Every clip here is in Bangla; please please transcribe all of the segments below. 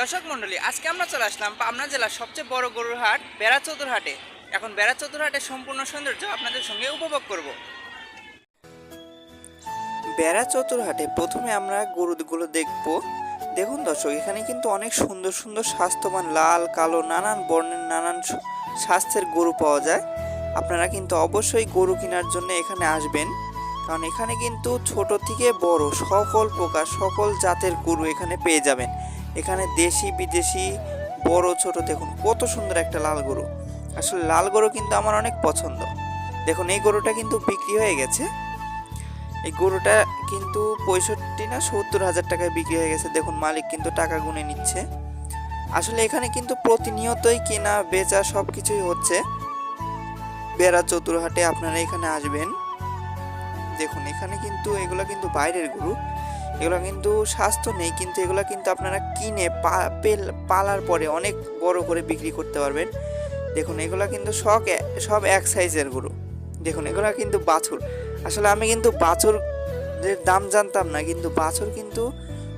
দর্শক মণ্ডলী, আজকে আমরা চলে আসলাম পাবনা জেলার সবচেয়ে বড় গরুর হাট, বেড়া চতুর হাটে এখন বেড়া চতুর হাটের সম্পূর্ণ সৌন্দর্য আপনাদের সঙ্গে উপভোগ করব। বেড়া চতুর হাটে প্রথমে আমরা গরুগুলো দেখব। দেখুন দর্শক, এখানে কিন্তু অনেক সুন্দর সুন্দর স্বাস্থ্যবান লাল, কালো, নানান বর্ণের নানান স্বাস্থ্যের গরু পাওয়া যায়। আপনারা কিন্তু অবশ্যই গরু কেনার জন্য এখানে আসবেন। কারণ এখানে কিন্তু ছোট থেকে বড় সকল প্রকার, সকল জাতের গরু এখানে পেয়ে যাবেন। এখানে দেশি বিদেশি, বড় ছোট, দেখুন কত সুন্দর একটা লাল গরু। আসলে লাল গরু কিন্তু আমার অনেক পছন্দ। দেখুন, এই গরুটা কিন্তু বিক্রি হয়ে গেছে। এই গরুটা কিন্তু পঁয়ষট্টি না সত্তর হাজার টাকায় বিক্রি হয়ে গেছে। দেখুন, মালিক কিন্তু টাকা গুনে নিচ্ছে। আসলে এখানে কিন্তু প্রতিনিয়তই কেনা, বেচা সব কিছুই হচ্ছে। বেড়া চতুরহাটে আপনারা এখানে আসবেন। দেখুন, এখানে কিন্তু এগুলো কিন্তু বাইরের গরু। এগুলো কিন্তু স্বাস্থ্য নেই, কিন্তু এগুলো কিন্তু আপনারা কিনে পালার পরে অনেক বড় করে বিক্রি করতে পারবেন। দেখুন, এগুলো কিন্তু সব সব এক সাইজের গরু। দেখুন, এগুলো কিন্তু বাছুর। আসলে আমি কিন্তু বাছুর দাম জানতাম না, কিন্তু বাছুর কিন্তু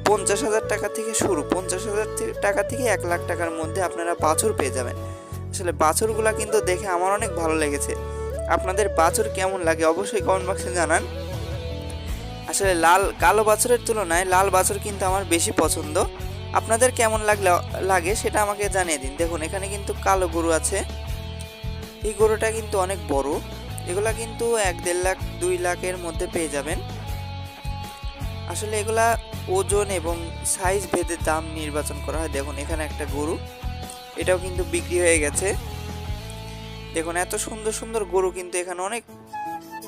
পঞ্চাশ হাজার টাকা থেকে শুরু। পঞ্চাশ হাজার টাকা থেকে এক লাখ টাকার মধ্যে আপনারা বাছুর পেয়ে যাবেন। আসলে বাছুরগুলো কিন্তু দেখে আমার অনেক ভালো লেগেছে। আপনাদের বাছুর কেমন লাগে অবশ্যই কমেন্ট বক্সে জানান। আসলে লাল, কালো বাছরের তুলনায় লাল বাছর কিন্তু আমার বেশি পছন্দ। আপনাদের কেমন লাগলে, লাগে সেটা আমাকে জানিয়ে দিন। দেখুন, এখানে কিন্তু কালো গরু আছে। এই গরুটা কিন্তু অনেক বড়। এগুলা কিন্তু এক দেড় লাখ, দুই লাখের মধ্যে পেয়ে যাবেন। আসলে এগুলা ওজন এবং সাইজ ভেদে দাম নির্বাচন করা হয়। দেখুন, এখানে একটা গরু। এটাও কিন্তু বিক্রি হয়ে গেছে। দেখুন, এত সুন্দর সুন্দর গরু কিন্তু এখানে অনেক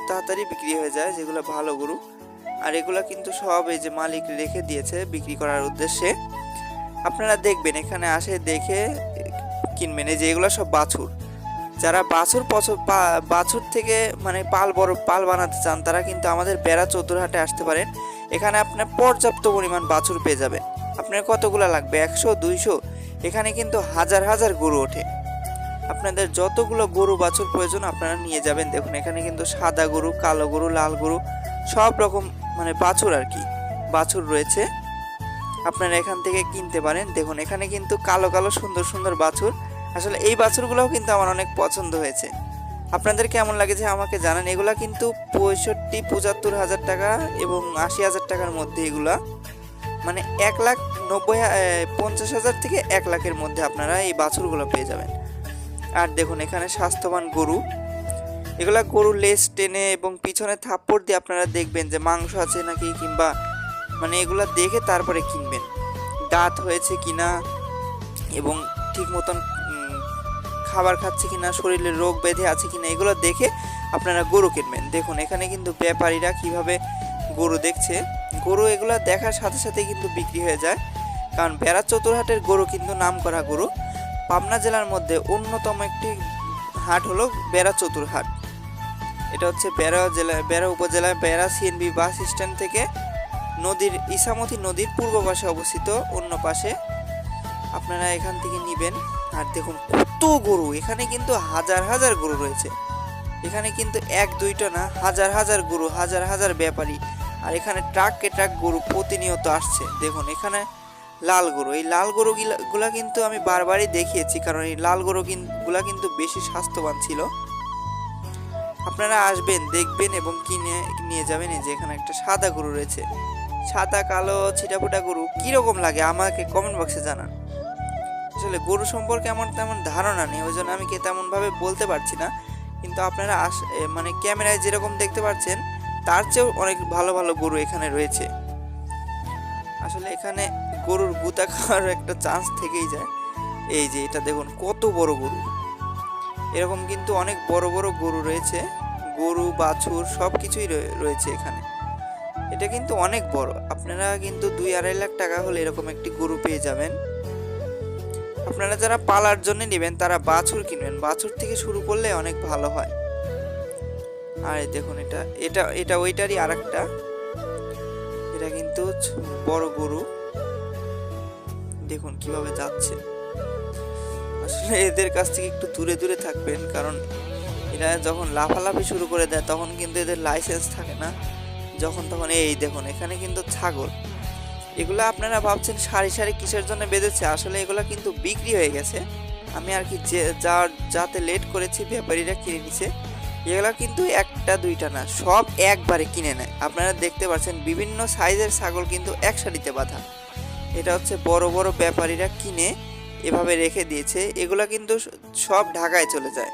তাড়াতাড়ি বিক্রি হয়ে যায়, যেগুলো ভালো গরু। আর এগুলা কিন্তু সব এই যে মালিক রেখে দিয়েছে বিক্রি করার উদ্দেশ্যে। আপনারা দেখবেন, এখানে আসে দেখে কিনবেন, এই যে এগুলো সব বাছুর। যারা বাছুর বাছুর থেকে মানে পাল বড়, পাল বানাতে চান, তারা কিন্তু আমাদের বেড়া চতুরহাটে আসতে পারেন। এখানে আপনার পর্যাপ্ত পরিমাণ বাছুর পেয়ে যাবেন। আপনার কতগুলো লাগবে? একশো, দুইশো? এখানে কিন্তু হাজার হাজার গরু ওঠে। আপনাদের যতগুলো গরু বাছুর প্রয়োজন, আপনারা নিয়ে যাবেন। দেখুন, এখানে কিন্তু সাদা গরু, কালো গরু, লাল গরু, সব রকম মানে বাছুর আর কি। বাছুর রয়েছে। আপনারা এখান থেকে কিনতে পারেন। দেখুন, এখানে কিন্তু কালো কালো, সুন্দর সুন্দর বাছুর। আসলে এই বাছুরগুলোও কিন্তু আমার অনেক পছন্দ হয়েছে। আপনাদের কেমন লাগেছে আমাকে জানান? এগুলা কিন্তু পঁয়ষট্টি, পঁচাত্তর হাজার টাকা এবং আশি হাজার টাকার মধ্যে এগুলা। মানে এক লাখ নব্বই পঞ্চাশ হাজার থেকে এক লাখের মধ্যে আপনারা এই বাছুরগুলো পেয়ে যাবেন। আর দেখুন, এখানে স্বাস্থ্যবান গরু। এগুলা গরুর লেস টেনে এবং পিছনে থাপ্পড় দিয়ে আপনারা দেখবেন যে মাংস আছে নাকি কিংবা মানে এগুলা দেখে তারপরে কিনবেন। দাঁত হয়েছে কিনা এবং ঠিক মতন খাবার খাচ্ছে কিনা, শরীরে রোগ ব্যাধি আছে কিনা, এগুলো দেখে আপনারা গরু কিনবেন। দেখুন, এখানে কিন্তু ব্যাপারীরা কীভাবে গরু দেখছে। গরু এগুলো দেখার সাথে সাথে কিন্তু বিক্রি হয়ে যায়। কারণ বেড়া চতুরহাটের গরু কিন্তু নাম করা গরু। পাবনা জেলার মধ্যে অন্যতম একটি হাট হলো বেড়া চতুরহাট। এটা হচ্ছে বেড়া জেলা বেড়া উপজেলার বেড়া সিএনবি বাস স্ট্যান্ড থেকে নদীর ইসামতি নদীর পূর্ব পাশে অবস্থিত, অন্য পাশে। আপনারা এখান থেকে নেবেন। আর দেখুন কত গরু, এখানে কিন্তু হাজার হাজার গরু রয়েছে। এখানে কিন্তু এক, দুইটা না, হাজার হাজার গরু, হাজার হাজার ব্যাপারী। আর এখানে ট্রাককে ট্রাক গরু প্রতিনিয়ত আসছে। দেখুন, এখানে লাল গরু। এই লাল গরু গুলা কিন্তু আমি বারবারই দেখিয়েছি, কারণ এই লাল গরু গুলা কিন্তু বেশি স্বাস্থ্যবান ছিল। আপনারা আসবেন, দেখবেন এবং কিনে, নিয়ে যাবেন। এই যে এখানে একটা সাদা গরু রয়েছে। সাদা, কালো, ছিটাফোটা গরু কীরকম লাগে? আমাকে কমেন্ট বক্সে জানান। আসলে গরু সম্পর্কে আমার তেমন ধারণা নেই, ওই জন্য আমি কি তেমনভাবে বলতে পারছি না। কিন্তু আপনারা আস মানে ক্যামেরায় যেরকম দেখতে পাচ্ছেন, তার চেয়েও অনেক ভালো ভালো গরু এখানে রয়েছে। আসলে এখানে গরুর গুতা খাওয়ার একটা চান্স থেকেই যায়। এই যে এটা দেখুন, কত বড় গরু। এরকম কিন্তু অনেক বড় বড় গরু রয়েছে। গরু, বাছুর সব কিছুই রয়ে- রয়েছে এখানে। এটা কিন্তু অনেক বড়। আপনারা কিন্তু দুই আড়াই লাখ টাকা হলে এরকম একটি গরু পেয়ে যাবেন। আপনারা যারা পালার জন্য নেবেন, তারা বাছুর কিনবেন। বাছুর থেকে শুরু করলে অনেক ভালো হয়। আর দেখুন এটা এটা এটা ওইটারই আর একটা এটা কিন্তু বড় গরু। দেখুন কীভাবে যাচ্ছে। আসলে এদের কাছ থেকে একটু দূরে দূরে থাকবেন, কারণ এরা যখন লাফালাফি শুরু করে দেয়, তখন কিন্তু এদের লাইসেন্স থাকে না। যখন তখন, এই দেখুন, এখানে কিন্তু ছাগল। এগুলো আপনারা ভাবছেন সারি সারি কিসের জন্য বেঁধেছে? আসলে এগুলো কিন্তু বিক্রি হয়ে গেছে। আমি আর কি যে যার যাতে লেট করেছি, ব্যাপারীরা কিনে নিছে, এগুলো কিন্তু একটা, দুইটা না, সব একবারে কিনে নেয়। আপনারা দেখতে পাচ্ছেন বিভিন্ন সাইজের ছাগল কিন্তু এক সারিতে বাঁধা। এটা হচ্ছে বড় বড় ব্যাপারীরা কিনে এভাবে রেখে দিয়েছে, এগুলো কিন্তু সব ঢাকায় চলে যায়।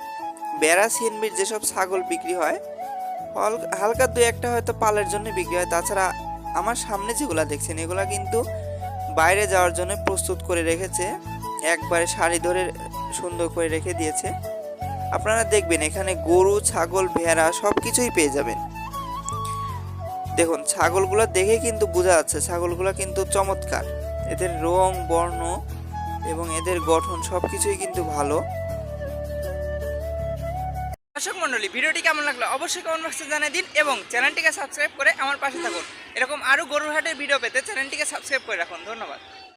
বেড়া, সিএনবির যেসব ছাগল বিক্রি হয়, হল- হালকা দু একটা হয়তো পালের জন্য বিক্রি হয়। তাছাড়া আমার সামনে যেগুলো দেখছেন, এগুলো কিন্তু বাইরে যাওয়ার জন্য প্রস্তুত করে রেখেছে, একবারে শাড়ি ধরে সুন্দর করে রেখে দিয়েছে। আপনারা দেখবেন, এখানে গরু, ছাগল, ভেড়া সব কিছুই পেয়ে যাবেন। দেখুন, ছাগলগুলো দেখে কিন্তু বোঝা যাচ্ছে, ছাগলগুলো কিন্তু চমৎকার। এদের রং, বর্ণ এবং এদের গঠন সব কিছুই কিন্তু ভালো। দর্শক মণ্ডলী, ভিডিওটি কেমন লাগল অবশ্যই কমেন্ট বক্সে জানিয়ে দিন এবং চ্যানেলটিকে সাবস্ক্রাইব করে আমার পাশে থাকুন। এরকম আরও গরুর হাটের ভিডিও পেতে চ্যানেলটিকে সাবস্ক্রাইব করে রাখুন। ধন্যবাদ।